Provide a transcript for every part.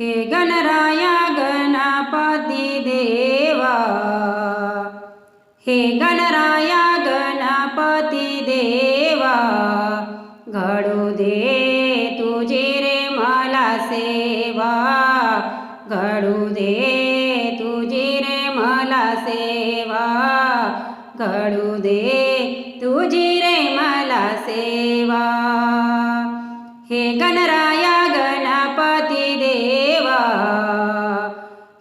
हे गणराया गणपती देवा. हे गणराया गणपती देवा. घडू दे तुझे रे मला सेवा. घडू दे तुझे रे मला सेवा. घडू दे तुझी रे मला सेवा. हे गणरा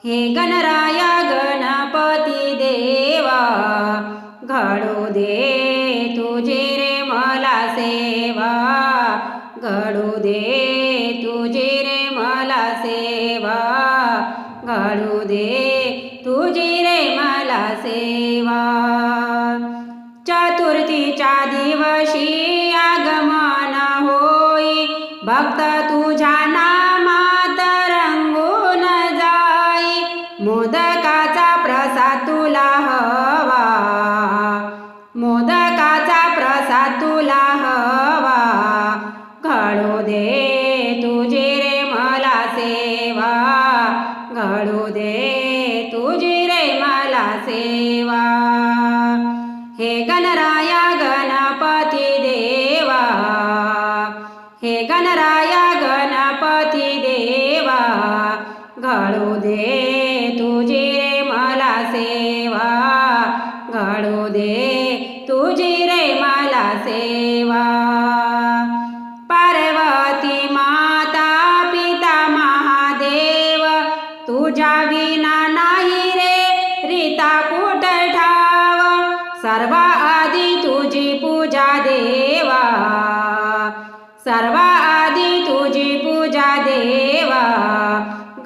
हे गणराया गणपती देवा घडू दे तुझी रे मला सेवा घडू दे तुझी रे मला सेवा घडू दे तुझी रे मला सेवा. चतुर्थीच्या दिवशी आगमन होई भक्त तुझ्या मोदकाचा प्रसाद तुला हवा. मोदकाचा प्रसाद तुला हवा. घडू दे तुझी रे मला सेवा. घडू दे तुझी रे मला सेवा. हे गणराया गणपती देवा. हे गणराया गणपती देवा. घडू दे तुझी रे मला सेवा घडू दे. तुझी रे मला सेवा. पार्वती माता, पिता महादेव, तुझ्या विना नाही रे रीता कुठ ठाव. सर्व आधी तुझी पूजा देवा. सर्व आधी तुझी पूजा देवा.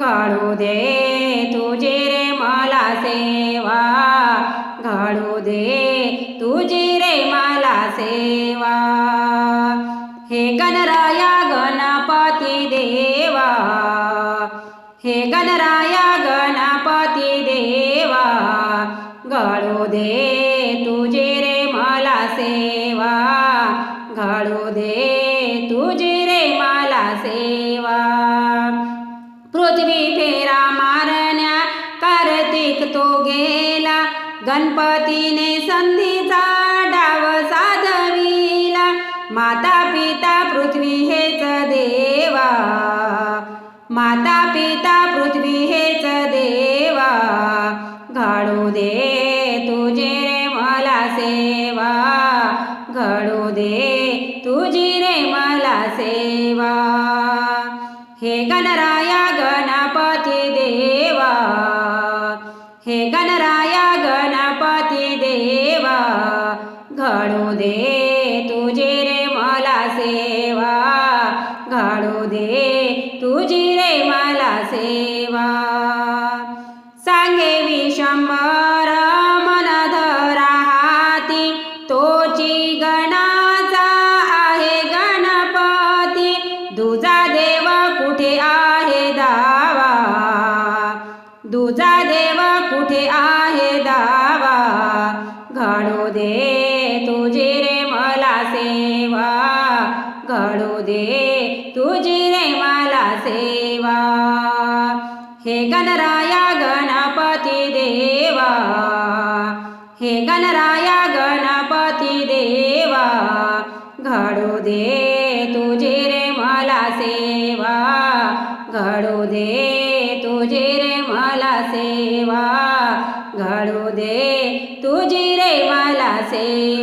घडू दे तुझी रे मला सेवा. घडू दे तुझी रे मला सेवा. हे गणराया गणपती देवा. हे गणराया गणपती देवा. घडू दे तुझी रे मला सेवा. घडू दे गणपतीने संधीचा डाव साधविला. माता पिता पृथ्वी हेच देवा. माता पिता पृथ्वी हेच देवा. घडू दे तुझे रे मला सेवा. घडू दे तुझी रे मला सेवा. हे गणराया गणपती देवा. हे गणराया घडू दे तुझी रे मला सेवा. घडू दे तुझी रे मला सेवा. सांगे विशंबर मन धरा हाती. तोची गणाचा आहे गणपती. दुजा देव कुठे आहे दावा? दुजा देव कुठे आहे तुझी रे मला सेवा. घडू दे तुझी रे मला सेवा. हे गणराया गणपती देवा. हे गणराया गणपती देवा. घडू दे तुझी रे मला सेवा. घडू दे तुझी रे मला सेवा. घडू दे तुझी रे मला सेवा.